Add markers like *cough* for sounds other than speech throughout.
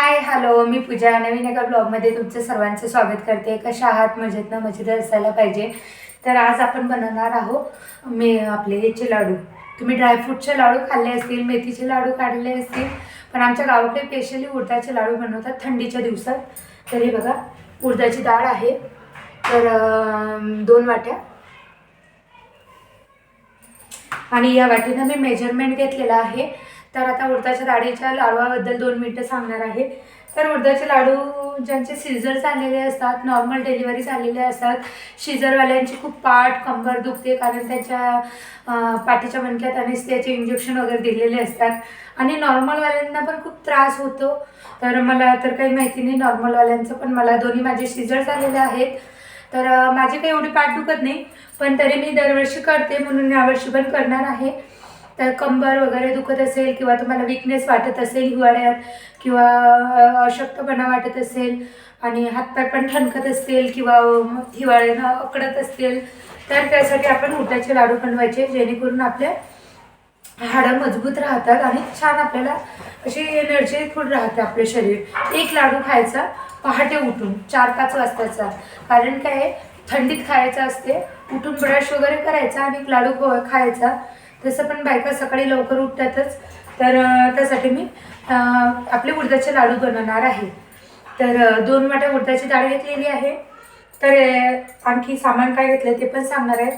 Hi hello मी पूजा. नवीन एका ब्लॉगमध्ये तुमचं सर्वांचं स्वागत करते. कशा आहात? मजेत ना? मजेत असायला पाहिजे. तर आज आपण बनवणार आहोत मे आपले याचे लाडू. तुम्ही ड्रायफ्रूटचे लाडू खाल्ले असतील मेथीचे लाडू काढले असतील पण आमच्या गावाकडे स्पेशली उडदाचे लाडू बनवतात थंडीच्या दिवसात. तर हे बघा उडदाची डाळ आहे. तर दोन वाट्या. आणि या वाटीनं मी मेजरमेंट घेतलेला आहे. तर आता उडदाच्या डाळीच्या लाडवाबद्दल दोन मिनटं सांगणार आहे. तर उडदाचे लाडू ज्यांचे सिझर झालेले असतात नॉर्मल डिलिव्हरी झालेले असतात शिजरवाल्यांची खूप पाठ कंबर दुखते कारण त्याच्या पाठीच्या मणक्यात अनेस्थियाचे इंजेक्शन वगैरे दिलेले असतात. आणि नॉर्मलवाल्यांना पण खूप त्रास होतो. तर मला तर काही माहिती नाही नॉर्मलवाल्यांचं पण मला दोन्ही माझे शिजर झालेले आहेत. तर माझी काही एवढी पाठ दुखत नाही पण तरी मी दरवर्षी करते म्हणून यावर्षी पण करणार आहे. तर कंबर वगैरे दुखत असेल किंवा तुम्हाला विकनेस वाटत असेल हिवाळ्यात किंवा अशक्तपणा वाटत असेल आणि हातपाय पण ठणकत असतील किंवा हिवाळ्यानं अकडत असतील तर त्यासाठी आपण उडदाचे लाडू बनवायचे जेणेकरून आपल्या हाडं मजबूत राहतात आणि छान आपल्याला अशी एनर्जी फुल राहते आपले शरीर. एक लाडू खायचा पहाटे उठून चार पाच वाजताचा. कारण काय आहे, थंडीत खायचं असते उठून ब्रश वगैरे करायचा आणि एक लाडू खायचा. तसं पण बायका सकाळी लवकर उठतातच तर त्यासाठी मी आपले उडदाचे लाडू बनवणार आहे. तर दोन वाट्या उडदाची डाळ घेतलेली आहे. तर आणखी सामान काय घेतलं ते पण सांगणार आहे.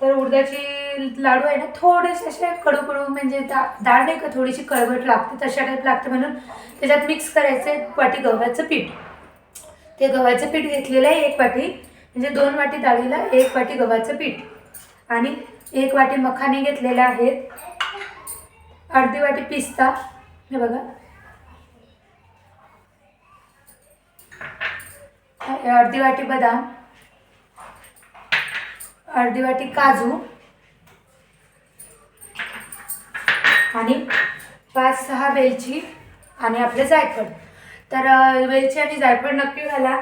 तर उडदाची लाडू आहे ना थोडेसे असे कडू कडू म्हणजे दा डाळ नाही का थोडीशी कळवट लागते तशा टाईप लागते म्हणून त्याच्यात मिक्स करायचं एक वाटी गव्हाचं पीठ. ते गव्हाचं पीठ घेतलेलं आहे एक वाटी म्हणजे दोन वाटी डाळीला एक वाटी गव्हाचं पीठ. आणि एक वाटी मखाने घेतलेले आहेत. अर्धी वाटी पिस्ता. हे बघा. अर्धी वाटी बदाम. अर्धी वाटी काजू. आणि पाच सहा वेलची आणि आपले जायफळ. तर वेलची आणि जायफळ नक्की घाला.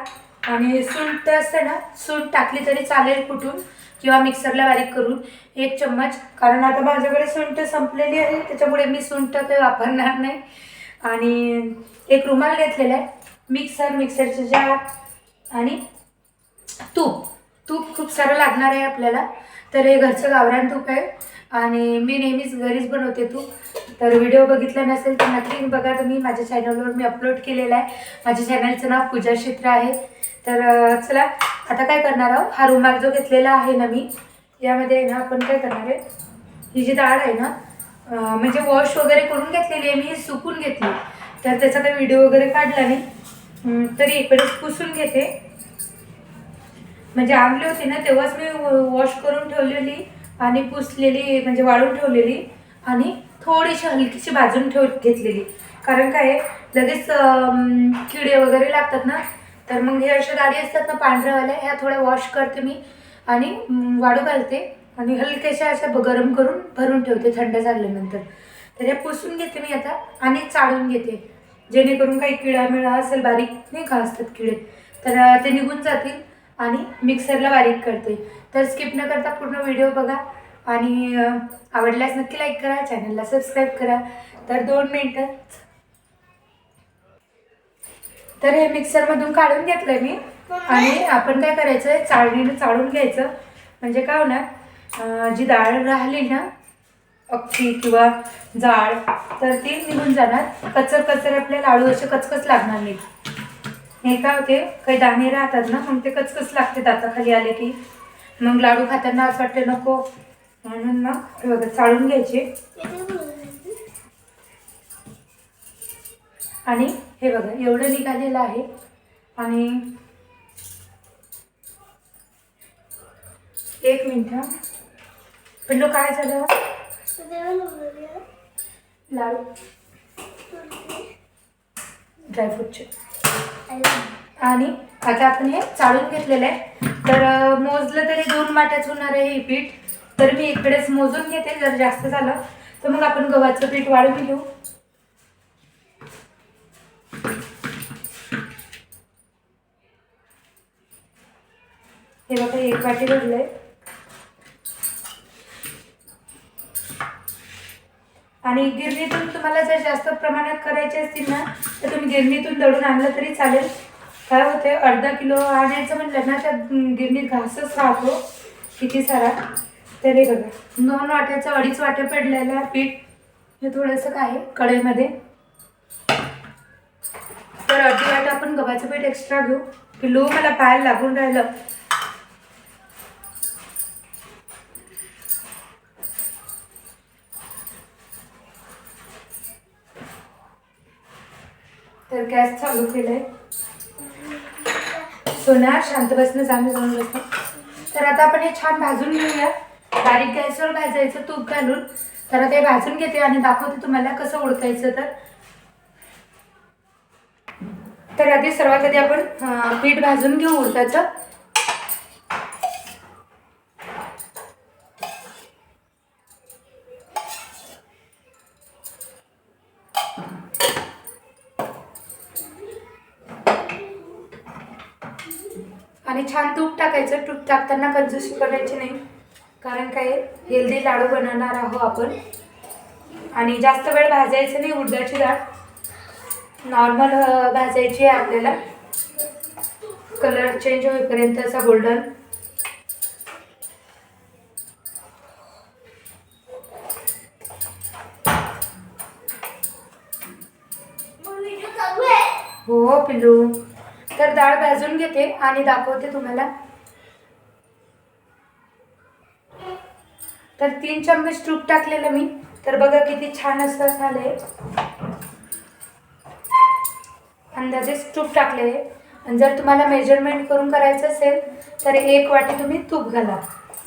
आणि सूट असते ना सूट टाकली तरी चालेल कुठून किंवा मिक्सरला बारीक करून एक चम्मच. कारण आता माझ्याकडे सुंठ संपलेली आहे त्याच्यामुळे मी सुंठ काही वापरणार नाही. आणि एक रुमाल घेतलेला आहे मिक्सर मिक्सरचे जार आणि तूप. तूप खूप सारं लागणार आहे आपल्याला. तर हे घरचं गावरान तूप आहे. आणि मी नेहमीच घरीच बनवते तू. तर व्हिडिओ बघितला नसेल तर नक्की बघा तुम्ही. माझ्या चॅनलवर मी अपलोड केलेला आहे. माझ्या चॅनलचं नाव पूजा क्षेत्र आहे. तर चला आता काय करणार आहोत? हा रुमाल जो घेतलेला आहे ना मी यामध्ये ना आपण काय करणार आहे? ही जी डाळ आहे ना म्हणजे वॉश वगैरे करून घेतलेली आहे मी हे सुकून घेतली. तर त्याचा काही व्हिडिओ वगैरे काढला नाही. तरी इकडे पुसून घेते. म्हणजे आणली होती ना तेव्हाच मी वॉश करून ठेवलेली. आणि पुसलेली म्हणजे वाळून ठेवलेली आणि थोडीशी हलकीशी भाजून ठेव घेतलेली. कारण काय आहे, लगेच किडे वगैरे लागतात ना तर मग हे अशा डाळी असतात ना पांढऱ्यावाल्या ह्या थोड्या वॉश करते मी आणि वाळू घालते आणि हलक्याशा अशा गरम करून भरून ठेवते थंड झाल्यानंतर. तर ह्या पुसून घेते मी आता आणि चाळून घेते. जेणेकरून काही किडा मिळा असेल बारीक नाही का असतात किडे तर ते निघून जातील आणि मिक्सरला बारीक करते. तर स्किप न करता पूर्ण व्हिडिओ बघा. आणि आवडल्यास नक्की लाईक करा चॅनलला सबस्क्राईब करा. तर दोन मिनटं तर हे मिक्सरमधून काढून घेतलं मी. आणि आपण काय करायचं आहे चाळणीनं चाळून घ्यायचं. म्हणजे काय होणार जी डाळ राहिली ना अख्खी किंवा जाळ तर ती निघून जाणार. कचर कचर आपल्या लाडू असे कचकच लागणार नाही हे काय होते काही दाणे राहतात ना मग ते कचकच लागते दाताखाली आले की. मग लाडू खाताना असं वाटतं नको. म्हणून मग हे बघा चाळून घ्यायचे. आणि हे बघा एवढं निघालेलं आहे. आणि एक मिनिट पिल्लू काय झालं? लाडू. ड्रायफ्रूटचे आणि आता आपण हे चाळून घेतलेलं आहे. तर मोजलं तरी दोन वाट्याच होणार आहे हे पीठ. तर मी इकडेच मोजून घेते जर जास्त झालं. तर मग आपण गव्हाचं पीठ वाळून घेऊ. हे बघा एक वाटी भरलंय. आणि गिरणीतून तुम्हाला जर जास्त प्रमाणात करायचे असतील ना तर तुम्ही गिरणीतून दळून आणलं तरी चालेल. काय होते अर्धा किलो आणायचं म्हटलं ना त्या गिरणीत घासच राहतो. किती सारा? तरी बघा दोन वाट्याचं अडीच वाटे पडलेलं पीठ. हे थोडंसं काय कढईमध्ये. तर अर्धी वाटा आपण गव्हाचं पीठ एक्स्ट्रा घेऊ. लो मला पाय लागून राहिलं. तर गॅस चालू केलाय. सोना शांत बसणं जाणं जाऊन बसतो तर आता आपण हे छान भाजून घेऊया. बारीक गॅसवर भाजायचं तूप घालून. तर ते भाजून घेते आणि दाखवते तुम्हाला कसं ओळखायचं तर. तर आधी सर्वात आधी आपण पीठ भाजून घेऊ उडताचं आणि छान तूप टाकायचं. तूप टाकताना कंजूसी करायची नाही. कारण काय हेल्दी लाडू बनवणार आहोत आपण. आणि जास्त वेळ भाजायचं नाही उडदाची डाळ. नॉर्मल भाजायची आहे आपल्याला. कलर चेंज होईपर्यंत असा गोल्डन. हो पिल्लू. तर डाळ भाजून घेते आणि दाखवते तुम्हाला. तर तीन चम्मच तूप टाकलेलं मी. तर बघा किती छान असं झालंय. अंदाजेच तूप टाकले आणि जर तुम्हाला मेजरमेंट करून करायचं असेल तर एक वाटी तुम्ही तूप घाला.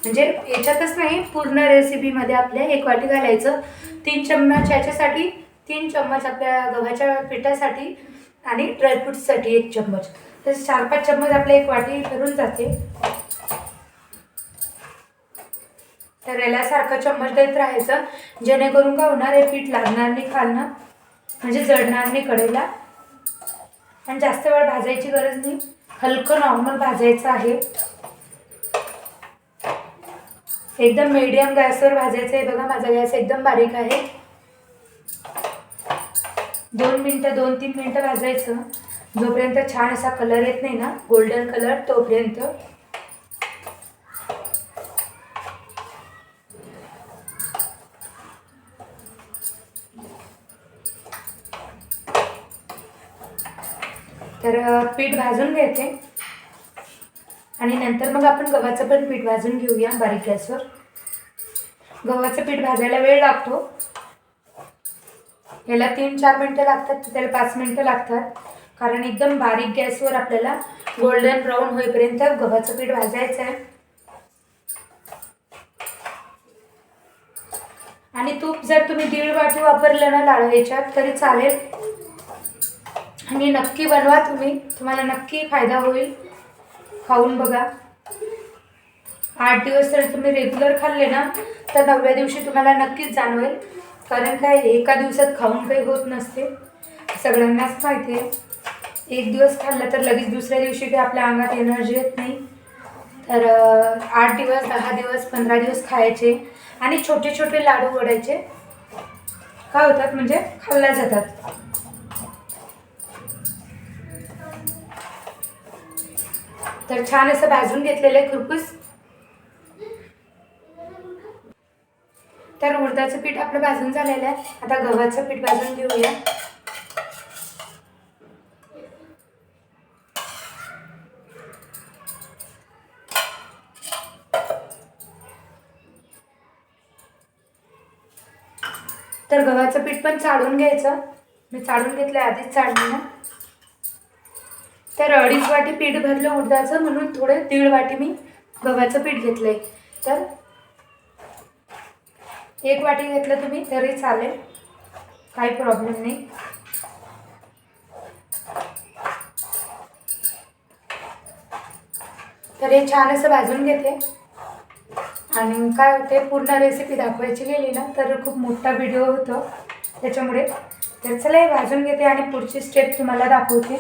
म्हणजे याच्यातच नाही पूर्ण रेसिपीमध्ये आपल्या एक वाटी घालायचं. तीन चम्मच याच्यासाठी तीन चम्मच आपल्या गव्हाच्या पिठासाठी आणि ड्रायफ्रूटसाठी एक चम्मच. तर चार पाच चम्मच आपले एक वाटी भरून जाते. तर याला सारखं चम्मच देत राहायचं. जेणेकरून का होणार हे पीठ लागणार नाही खालणं म्हणजे जडणार नाही कडेला. आणि जास्त वेळ भाजायची गरज नाही. हलकं नॉर्मल भाजायचं आहे. एकदम मीडियम गॅसवर भाजायचं आहे. बघा माझा गॅस एकदम बारीक आहे. दोन मिनटं दोन तीन मिनटं भाजायचं. जोपर्यंत छान असा कलर येत नाही ना गोल्डन कलर तोपर्यंत. तर पीठ भाजून घ्यायचे. आणि नंतर मग आपण गव्हाचं पण पीठ भाजून घेऊया बारीक गॅसवर. गव्हाचं पीठ भाजायला वेळ लागतो. याला तीन चार मिनटं लागतात तर त्याला पाच मिनटं लागतात. कारण एकदम बारीक गॅसवर आपल्याला गोल्डन ब्राऊन होईपर्यंत गव्हाचं पीठ भाजायचं आहे. आणि तूप जर तुम्ही दीड वाटी वापरलं ना लाडवायच्यात तरी चालेल. आणि नक्की बनवा तुम्ही. तुम्हाला नक्की फायदा होईल. खाऊन बघा. आठ दिवस जर तुम्ही रेग्युलर खाल्ले ना तर नवव्या दिवशी तुम्हाला नक्कीच जाणवेल. कारण काय एका दिवसात खाऊन काही होत नसते. सगळ्यांनाच माहिती आहे. एक दिवस खाल्लं तर लगेच दुसऱ्या दिवशी काही आपल्या अंगात एनर्जी येत नाही. तर आठ दिवस दहा दिवस पंधरा दिवस खायचे आणि छोटे छोटे लाडू वडायचे काय होतात म्हणजे खाल्ल्या जातात. तर छान असं भाजून घेतलेलं आहे खुरपूस. तर उडदाचं पीठ आपलं भाजून झालेलं आहे. आता गव्हाचं पीठ भाजून घेऊया. तर गव्हाचं पीठ पण चाळून घ्यायचं. मी चाळून घेतलं आधीच चाळणीनं. तर अडीच वाटी पीठ भरलं उडदाचं म्हणून थोडं दीड वाटी मी गव्हाचं पीठ घेतलंय. तर एक वाटी घेतलं तुम्ही तरी चालेल. काही प्रॉब्लेम नाही. तर हे छान असं भाजून घेते. आणि काय होते पूर्ण रेसिपी दाखवायची गेली ना तर खूप मोठा व्हिडिओ होतो त्याच्यामुळे. तर चला हे भाजून घेते आणि पुढची स्टेप तुम्हाला दाखवते.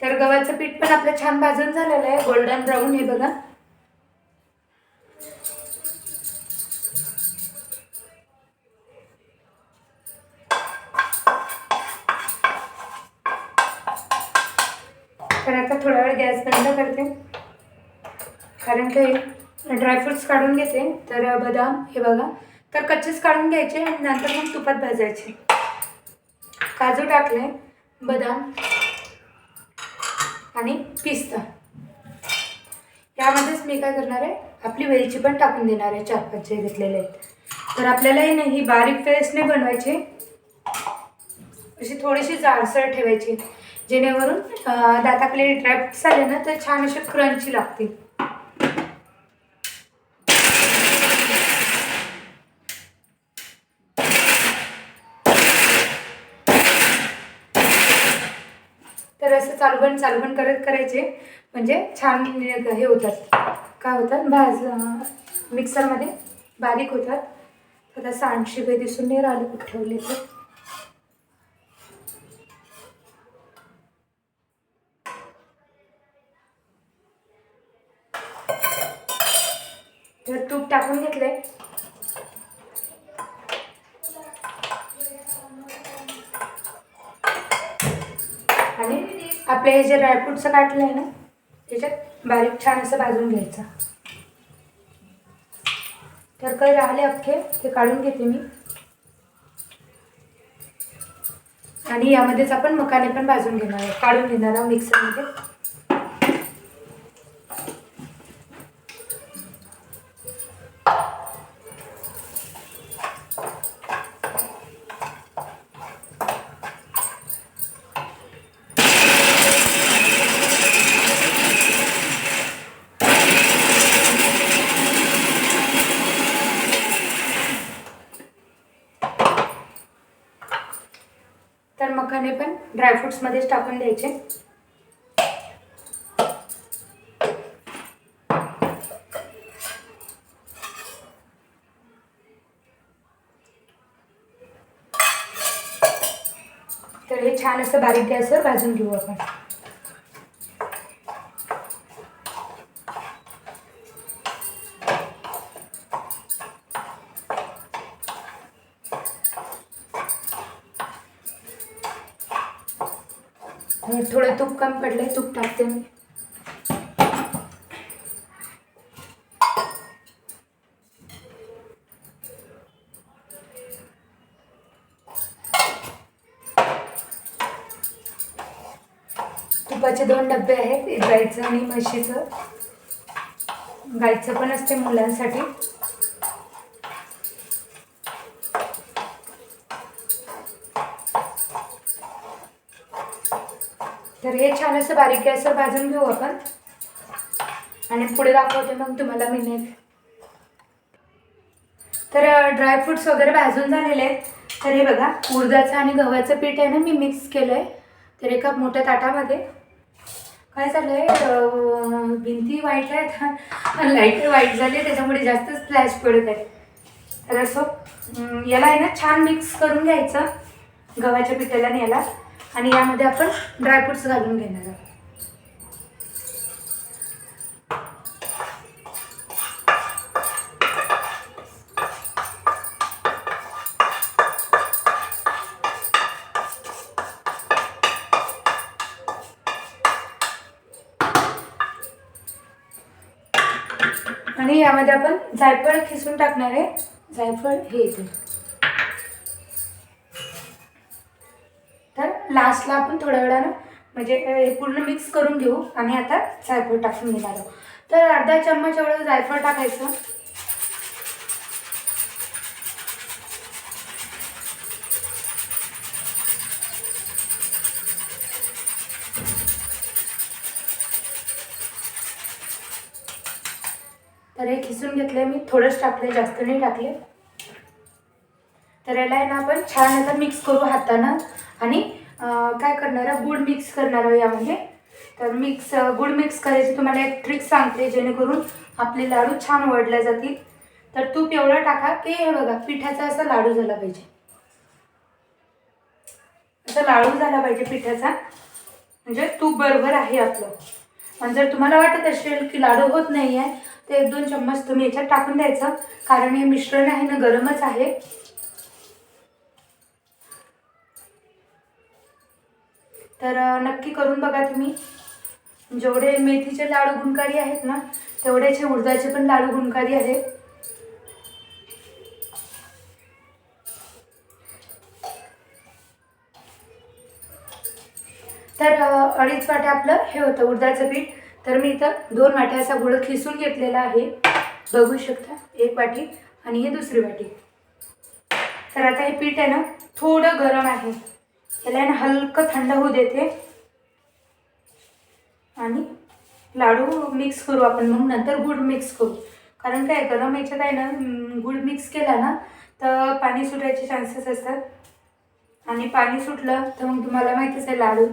तर गव्हाचं पीठ पण आपलं छान भाजून झालेलं आहे. गोल्डन ब्राऊन हे बघा. कारण ड्रायफ्रुट्स काढून घेते. तर बदाम हे बघा. तर कच्चेच काढून घ्यायचे आणि नंतर मग तुपात भाजायचे. काजू टाकले बदाम आणि पिस्ता. यामध्येच मी काय करणार आहे आपली वेलची पण टाकून देणार आहे चार पाच जे घेतलेले आहेत. तर आपल्याला हे नाही ही बारीक पेस्ट नाही बनवायची. अशी थोडीशी जाडसर ठेवायची. जेणेकरून अं, दाताखाली ड्रायफ्रुट्स आले ना तर छान असे क्रंची लागतील. तर असं चालवण चालवण करत करायचे. म्हणजे छान हे होतात. काय होतात? भाज मिक्सरमध्ये बारीक होतात. आता सांडशिवे दिसून नाही राहिले कुठे ठेवले तर. आपले हे जे ड्रायफ्रूटचं काटलं आहे ना त्याच्यात बारीक छान असं भाजून घ्यायचं. तर काही राहिले अख्खे ते काढून घेते मी. आणि यामध्येच आपण मकाने पण भाजून घेणार आहे काढून घेणार आहोत मिक्सरमध्ये तर मखाने पण ड्रायफ्रुट्समध्येच टाकून द्यायचे. तर हे छान असं बारीक गॅसवर भाजून घेऊ आपण. आणि थोडं तूप कमी पडलंय तूप टाकते मी. तुपाचे दोन डबे आहेत गाईचं आणि म्हशीचं. गाईचं पण असते मुलांसाठी. तर हे छान असं बारीक गॅसवर भाजून घेऊ आपण. आणि पुढे दाखवते मग तुम्हाला मी तर ड्रायफ्रुट्स वगैरे भाजून झालेले आहेत. तर हे बघा उडदाचं आणि गव्हाचं पीठ आहे ना मी मिक्स केलं आहे तर एका मोठ्या ताटामध्ये. काय झालं आहे भिंती वाईट आहेत. *laughs* लाइट वाईट झाली आहे त्याच्यामुळे जास्तच फ्लॅश पडत आहे. तर असं याला आहे ना छान मिक्स करून घ्यायचं. गव्हाच्या पिठाला आणि याला. आणि यामध्ये आपण ड्रायफ्रुट्स घालून घेणार आहोत. आणि यामध्ये आपण जायफळ खिसून टाकणार आहे. जायफळ हे येते लास्टला आपण थोड्या वेळानं म्हणजे हे पूर्ण मिक्स करून घेऊ आणि आता जायफळ टाकून घेणार तर अर्धा चम्मच एवढं जायफळ टाकायचं. तर हे खिसून घेतले मी. थोडंच टाकले जास्त नाही टाकले तर याला आहे ना आपण छान आता मिक्स करू हातानं. आणि काय करणार आहे? गुड मिक्स करणार आहोत यामध्ये. तर मिक्स गुड मिक्स करायची तुम्हाला एक ट्रिक सांगते जेणेकरून आपले लाडू छान वळले जातील. तर तूप एवढं टाका की हे बघा पिठाचा असा लाडू झाला पाहिजे. असा लाडू झाला पाहिजे पिठाचा. म्हणजे तूप बरोबर आहे आपलं. आणि जर तुम्हाला वाटत असेल की लाडू होत नाही आहे तर एक दोन चम्मच तुम्ही याच्यात टाकून द्यायचं. कारण हे मिश्रण आहे ना गरमच आहे. तर नक्की करून बघा तुम्ही. जेवढे मेथीचे लाडू गुणकारी आहेत ना तेवढेच उडदाचे पण लाडू गुणकारी आहेत. तर अडीच वाट्या आपलं हे होतं उडदाचं पीठ. तर मी इथं दोन वाट्या असा गुळ खिसून घेतलेला आहे. बघू शकता एक वाटी आणि ही दुसरी वाटी. तर आता हे पीठ आहे ना थोडं गरम आहे. याला आहे ना हलकं थंड होऊ देते. आणि लाडू मिक्स करू आपण मग नंतर गुळ मिक्स करू. कारण काय गरम याच्यात आहे ना गुड गुळ मिक्स केला ना तर पाणी सुटायचे चान्सेस असतात. आणि पाणी सुटलं तर मग तुम्हाला माहितीच आहे लाडू.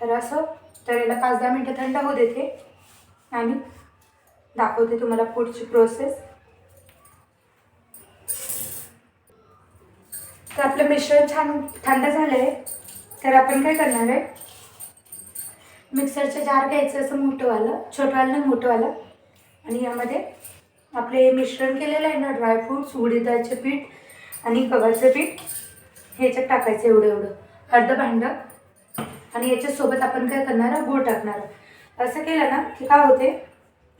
तर असं तर याला पाच दहा मिनटं थंड होऊ देते. आणि दाखवते तुम्हाला पुढची प्रोसेस तर आपलं मिश्रण छान थंड झालं आहे तर आपण काय करणार आहे? मिक्सरचं जार घ्यायचं असं मोठंवालं छोटंवालं नाही मोठंवालं. आणि यामध्ये आपले मिश्रण केलेलं आहे ना ड्रायफ्रूट्स उडीदाचे पीठ आणि गव्हाचं पीठ ह्याच्यात टाकायचं एवढं एवढं. अर्धं भांडं आणि याच्यासोबत आपण काय करणार आहे? गूळ टाकणार असं केलं ना की काय होते?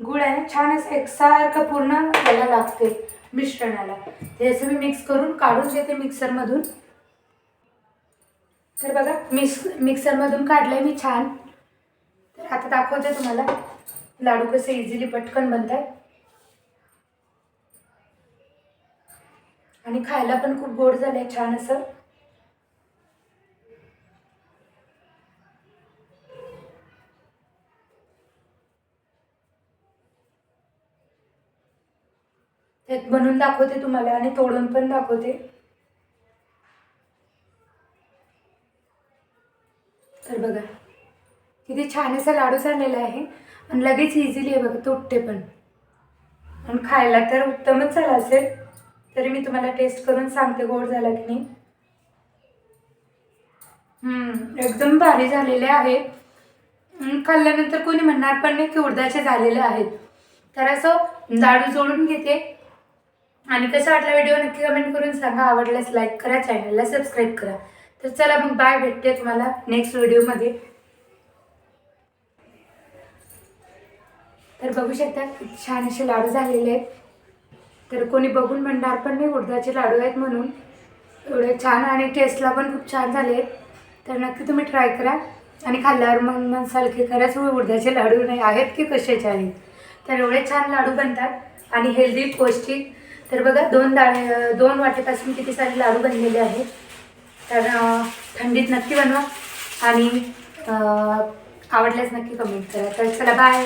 गुळ आहे छान असं एकसारखं पूर्ण याला लागते मिश्रणाला. ते असं मी मिक्स करून काढून घेते मिक्सरमधून तर बघा मिक्स मिक्सरमधून काढलंय मी छान. तर आता दाखवते तुम्हाला. लाडू कसे इझिली पटकन बनतात आणि खायला पण खूप गोड झालंय छान असं. त्यात बनवून दाखवते तुम्हाला आणि तोडून पण दाखवते. तर बघा किती छान असा लाडू झालेला आहे आणि लगेच इझिली आहे बघा तुटते पण. आणि खायला तर उत्तमच झाला असेल तरी मी तुम्हाला टेस्ट करून सांगते गोड झाला की नाही. एकदम भारी झालेले आहे. खाल्ल्यानंतर कोणी म्हणणार पण नाही की उडदाचे झालेले आहेत. तर असं लाडू जोडून घेते. आणि कसा वाटला व्हिडिओ नक्की कमेंट करून सांगा. आवडल्यास लाईक करा चॅनलला सबस्क्राईब करा. तर चला मग बाय भेटते तुम्हाला नेक्स्ट व्हिडिओमध्ये तर बघू शकता छान असे लाडू झालेले आहेत. तर कोणी बघून म्हणणार पण नाही उडदाचे लाडू आहेत म्हणून. एवढे छान आणि टेस्टला पण खूप छान झाले आहेत. तर नक्की तुम्ही ट्राय करा. आणि खाल्ल्यावर मग म्हणसाल की खरंच उडदाचे लाडू नाही आहेत की कशाचे आहेत. तर एवढे छान लाडू बनतात. आणि हेल्दी पौष्टिक तर बघा दोन दाणे दोन वाटेपासून किती सारे लाडू बनलेले आहेत. तर थंडीत नक्की बनवा आणि आवडल्यास नक्की कमेंट करा. तर चला बाय